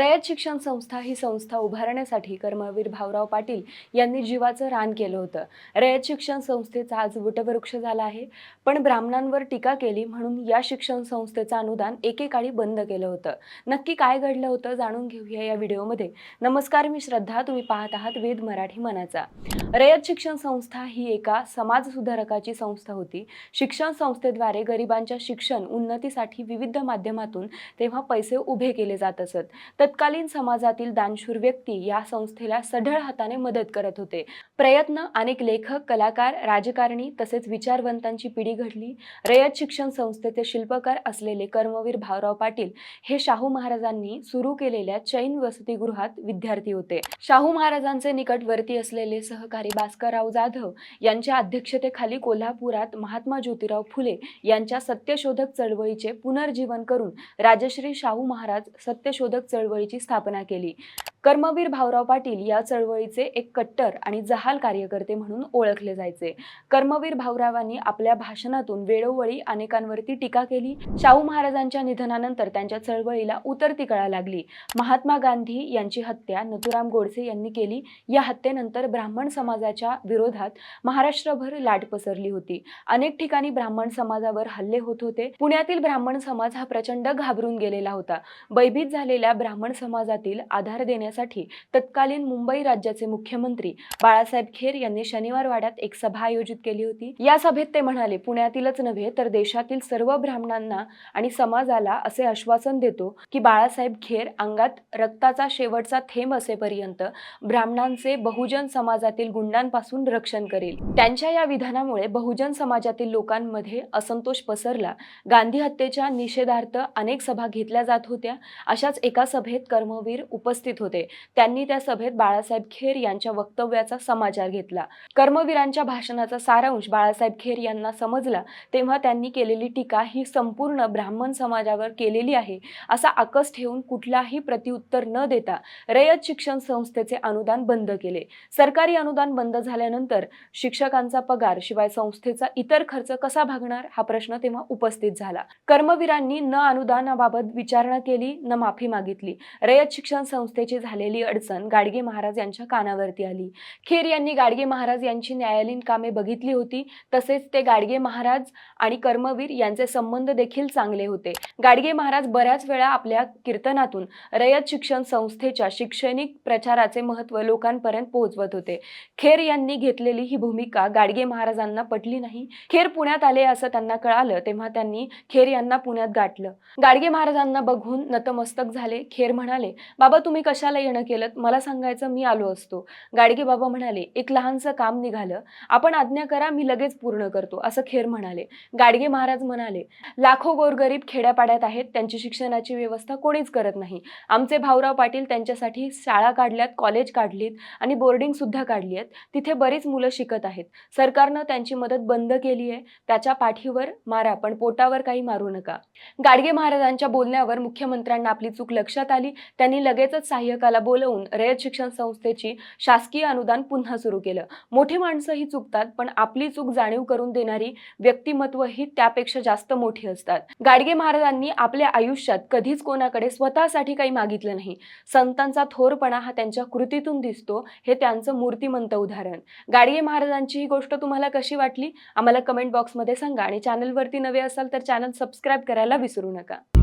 रयत शिक्षण संस्था ही संस्था उभारण्यासाठी कर्मवीर भाऊराव पाटील यांनी जीवाचं रान केलं होतं. रयत शिक्षण संस्थेचा आज वटवृक्ष झाला आहे. पण ब्राह्मणांवर टीका केली म्हणून या शिक्षण संस्थेचं अनुदान एकेकाळी बंद केलं होतं. नक्की काय घडलं होतं जाणून घेऊया या व्हिडिओमध्ये. नमस्कार मी श्रद्धा. तुम्ही पाहत आहात वेद मराठी मनाचा. रयत शिक्षण संस्था ही एका समाज सुधारकाची संस्था होती. शिक्षण संस्थेद्वारे गरिबांच्या शिक्षण उन्नतीसाठी विविध माध्यमातून तेव्हा पैसे उभे केले जात असत. तर तत्कालीन समाजातील दानशूर व्यक्ती या संस्थेला सढळ हाताने मदत करत होते. प्रयत्न अनेक लेखक कलाकार राजकारणी तसेच विचारवंतांची पिढी घडली. रयत शिक्षण संस्थेचे शिल्पकार असलेले कर्मवीर भाऊराव पाटील हे शाहू महाराजांनी सुरू केलेल्या चैन वसतिगृहात विद्यार्थी होते. शाहू महाराजांचे निकटवर्ती असलेले सहकारी भास्करराव जाधव यांच्या अध्यक्षतेखाली कोल्हापुरात महात्मा ज्योतिराव फुले यांच्या सत्यशोधक चळवळीचे पुनर्जीवन करून राजश्री शाहू महाराज सत्यशोधक चळवळीची स्थापना केली. कर्मवीर भाऊराव पाटील या चळवळीचे एक कट्टर आणि जहाल कार्यकर्ते म्हणून ओळखले जायचे. कर्मवीर भाऊरावांनी आपल्या भाषणातून वेळोवेळी अनेकांवरती टीका केली. शाहू महाराजांच्या निधनानंतर त्यांच्या चळवळीला उतरती कळा लागली. महात्मा गांधी यांची हत्या नथुराम गोडसे यांनी केली. या हत्येनंतर ब्राह्मण समाजाच्या विरोधात महाराष्ट्रभर लाट पसरली होती. अनेक ठिकाणी ब्राह्मण समाजावर हल्ले होत होते. पुण्यातील ब्राह्मण समाज हा प्रचंड घाबरून गेलेला होता. भयभीत झालेल्या ब्राह्मण समाजातील आधार करण्यासाठी तत्कालीन मुंबई राज्याचे मुख्यमंत्री बाळासाहेब खेर यांनी शनिवार वाड्यात एक सभा आयोजित केली होती. या सभेत ते म्हणाले पुण्यातीलच नव्हे तर देशातील सर्व ब्राह्मणांना आणि समाजाला असे आश्वासन देतो की बाळासाहेब खेर अंगात रक्ताचा शेवटचा थेंब असेपर्यंत ब्राह्मणांचे बहुजन समाजातील गुंडांपासून रक्षण करेल. त्यांच्या या विधानामुळे बहुजन समाजातील लोकांमध्ये असंतोष पसरला. गांधी हत्येच्या निषेधार्थ अनेक सभा घेतल्या जात होत्या. अशाच एका सभेत कर्मवीर उपस्थित होते. त्यांनी त्या सभेत बाळासाहेब खेर यांच्या वक्तव्याचा समाचार घेतला. कर्मवीरांच्या भाषणाचा सारांश बाळासाहेब खेर यांना समजला तेव्हा त्यांनी केलेली टीका ही संपूर्ण ब्राह्मण समाजावर केलेली आहे असा आकस ठेवून कुठलाही प्रत्युत्तर न देता रयत शिक्षण संस्थेचे अनुदान बंद केले. सरकारी अनुदान बंद झाल्यानंतर शिक्षकांचा पगार शिवाय संस्थेचा इतर खर्च कसा भागणार? हा प्रश्न तेव्हा उपस्थित झाला. कर्मवीरांनी न अनुदानाबाबत विचारणा केली न माफी मागितली. रयत शिक्षण संस्थेची झालेली अडचण गाडगे महाराज यांच्या कानावरती आली. खेर यांनी गाडगे महाराज यांची न्यायालयीन कामे बघितली होती. तसेच ते गाडगे महाराज आणि कर्मवीर यांचे संबंध देखील चांगले होते. गाडगे महाराज बऱ्याच वेळा आपल्या कीर्तनातून रयत शिक्षण संस्थेच्या शैक्षणिक प्रचाराचे महत्त्व लोकांपर्यंत पोहोचवत होते. खेर यांनी घेतलेली ही भूमिका गाडगे महाराजांना पटली नाही. खेर पुण्यात आले असं त्यांना कळालं तेव्हा त्यांनी खेर यांना पुण्यात गाठलं. गाडगे महाराजांना बघून नतमस्तक झाले. खेर म्हणाले बाबा तुम्ही कशाला येणं केलं मला सांगायचं मी आलो असतो. गाडगे बाबा म्हणाले एक लहानसं काम निघालं. आपण आज्ञा करा मी लगेच पूर्ण करतो. असं खेर म्हणाले. गाडगे महाराज म्हणाले लाखो गोरगरीब खेड्यापाड्यात आहेत त्यांची शिक्षणाची व्यवस्था कोणीच करत नाही. आमचे भाऊराव पाटील त्यांच्यासाठी शाळा काढल्यात कॉलेज काढलीत आणि बोर्डिंग सुद्धा काढली आहेत. तिथे बरीच मुलं शिकत आहेत. सरकारनं त्यांची मदत बंद केली आहे. त्याच्या पाठीवर मारा पण पोटावर काही मारू नका. गाडगे महाराजांच्या बोलण्यावर मुख्यमंत्र्यांना आपली चूक लक्षात आली. त्यांनी लगेचच संघाला बोलवून रयत शिक्षण संस्थेची शासकीय अनुदान पुन्हा सुरू केलं. मोठी माणसं ही चुकतात पण आपली चूक जाणीव करून देणारी व्यक्तिमत्व ही त्यापेक्षा जास्त मोठी असतात. गाडगे महाराजांनी आपल्या आयुष्यात कधीच कोणाकडे स्वतःसाठी काही मागितलं नाही. संतांचा थोरपणा हा त्यांच्या कृतीतून दिसतो हे त्यांचं मूर्तिमंत उदाहरण. गाडगे महाराजांची ही गोष्ट तुम्हाला कशी वाटली? आम्हाला कमेंट बॉक्समध्ये सांगा आणि चॅनलवरती नवे असाल तर चॅनल सबस्क्राईब करायला विसरू नका.